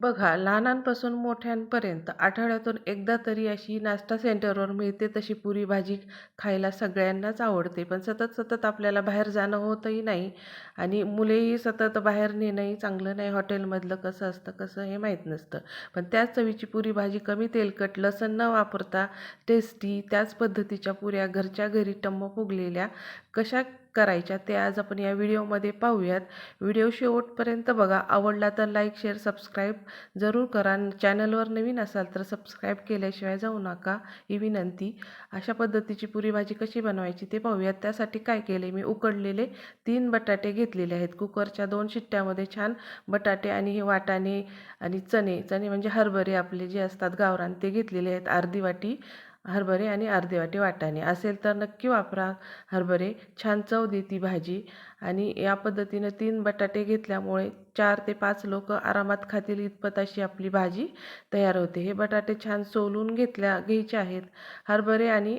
बघा लहानांपासून मोठ्यांपर्यंत आठवड्यातून एकदा तरी अशी नाश्ता सेंटरवर मिळते तशी पुरी भाजी खायला सगळ्यांनाच आवडते. पण सतत सतत आपल्याला बाहेर जाणं होतही नाही आणि मुलेही सतत बाहेर नेणंही चांगलं नाही. हॉटेलमधलं कसं असतं कसं हे माहीत नसतं. पण त्याच चवीची पुरी भाजी कमी तेलकट लसण न वापरता टेस्टी त्याच पद्धतीच्या पुऱ्या घरच्या घरी टम्म फुगलेल्या कशा करायच्या ते आज आपण या व्हिडिओमध्ये पाहूयात. व्हिडिओ शेवटपर्यंत बघा. आवडला तर लाईक शेअर सबस्क्राईब जरूर करा. चॅनलवर नवीन असाल तर सबस्क्राईब केल्याशिवाय जाऊ नका ही विनंती. अशा पद्धतीची पुरी भाजी कशी बनवायची ते पाहूयात. त्यासाठी काय केले? मी उकडलेले तीन बटाटे घेतलेले आहेत. कुकरच्या दोन शिट्ट्यामध्ये छान बटाटे आणि हे वाटाणे आणि चणे चणे म्हणजे हरभरे आपले जे असतात गावरान ते घेतलेले आहेत अर्धी वाटी. हरभरे आणि अर्धी वाटी वाटाणे. असेल तर नक्की वापरा. हरभरे छान चव देती भाजी. आणि या पद्धतीनं तीन बटाटे घेतल्यामुळे चार ते पाच लोक आरामात खातील इतपत अशी आपली भाजी तयार होते. हे बटाटे छान सोलून घेतल्या घ्यायचे आहेत. हरभरे आणि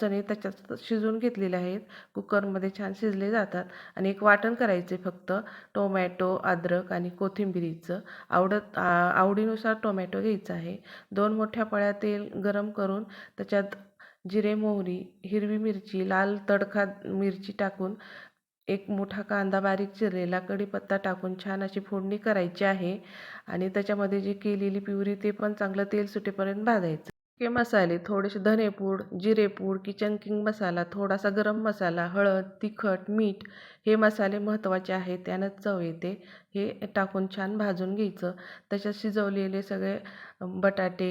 चणे त्याच्यात शिजवून घेतलेले आहेत. कुकरमध्ये छान शिजले जातात आणि एक वाटण करायचे फक्त. टोमॅटो अद्रक आणि कोथिंबिरीचं आवडत आवडीनुसार टोमॅटो घ्यायचा आहे. दोन मोठ्या पळ्या तेल गरम करून त्याच्यात जिरे मोहरी हिरवी मिरची लाल तडका मिरची टाकून एक मोठा कांदा बारीक चिरलेला कढीपत्ता टाकून छान अशी फोडणी करायची आहे आणि त्याच्यामध्ये जी केलेली पिवरी ते पण चांगलं तेल सुटेपर्यंत भाजायचं. के मसाले थोडेसे धनेपूड जिरेपूड किचन किंग मसाला थोडासा गरम मसाला हळद तिखट मीठ हे मसाले महत्त्वाचे आहेत त्यानं चव येते. हे टाकून छान भाजून घ्यायचं. त्याच्यात शिजवलेले सगळे बटाटे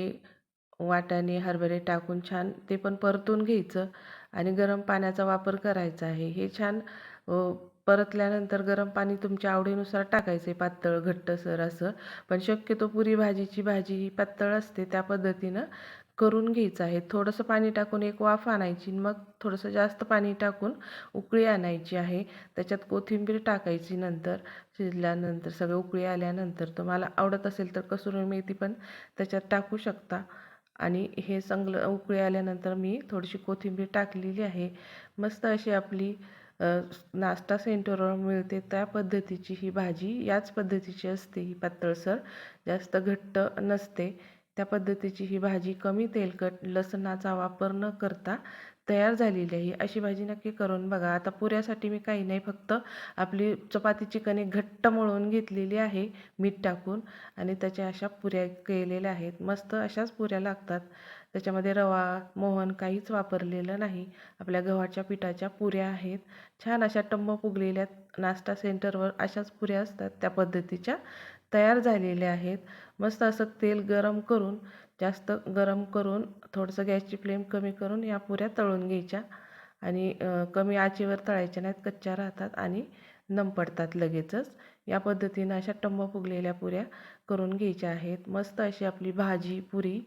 वाटाणे हरभरे टाकून छान ते पण परतून घ्यायचं. आणि गरम पाण्याचा वापर करायचा आहे. हे छान परतल्यानंतर गरम पाणी तुमच्या आवडीनुसार टाकायचं आहे पातळ घट्टसर असं. पण शक्यतो पुरी भाजीची भाजी ही पातळ असते त्या पद्धतीनं करून घ्यायचं आहे. थोडंसं पाणी टाकून एक वाफ आणायची मग थोडंसं जास्त पाणी टाकून उकळी आणायची आहे. त्याच्यात कोथिंबीर टाकायची नंतर शिजल्यानंतर सगळं उकळी आल्यानंतर. तुम्हाला आवडत असेल तर कसुरी मेथी पण त्याच्यात टाकू शकता. आणि हे चांगलं उकळी आल्यानंतर मी थोडीशी कोथिंबीर टाकलेली आहे. मस्त अशी आपली नाश्ता सेंटरवर मिळते त्या पद्धतीची ही भाजी. याच पद्धतीची असते ही पातळसर. जास्त घट्ट नसते. त्या पद्धतीची ही भाजी कमी तेलकट लसणाचा वापर न करता तयार झालेली आहे. अशी भाजी नक्की करून बघा. आता पुऱ्यासाठी मी काही नाही फक्त आपली चपातीची कणिक घट्ट मळून घेतलेली आहे मीठ टाकून. आणि त्याच्या अशा पुऱ्या केलेल्या आहेत. मस्त अशाच पुऱ्या लागतात. त्याच्यामध्ये रवा मोहन काहीच वापरलेलं नाही. आपल्या गव्हाच्या पिठाच्या पुऱ्या आहेत. छान अशा टम्म फुगलेल्या नाश्ता सेंटरवर अशाच पुऱ्या असतात. त्या पद्धतीच्या तयार झालेल्या आहेत. मस्त असं तेल गरम करून जास्त गरम करून थोडंसं गॅसची फ्लेम कमी करून या पुऱ्या तळून घ्यायच्या. आणि कमी आचेवर तळायच्या नाहीत कच्च्या राहतात आणि नम पडतात लगेचच. या पद्धतीनं अशा टंब फुगलेल्या पुऱ्या करून घ्यायच्या आहेत. मस्त अशी आपली भाजी पुरी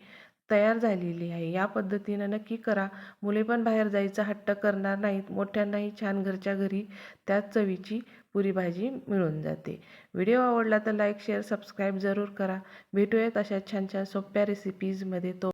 तयार झालेली आहे. या पद्धतीनं नक्की करा. मुले पण बाहेर जायचा हट्ट करणार नाहीत. मोठ्यांनाही छान घरच्या घरी त्याच चवीची पुरी भाजी मिळून जाते. व्हिडिओ आवडला तर लाईक शेअर सबस्क्राईब जरूर करा. भेटूयात अशा छान छान सोप्या रेसिपीजमध्ये तो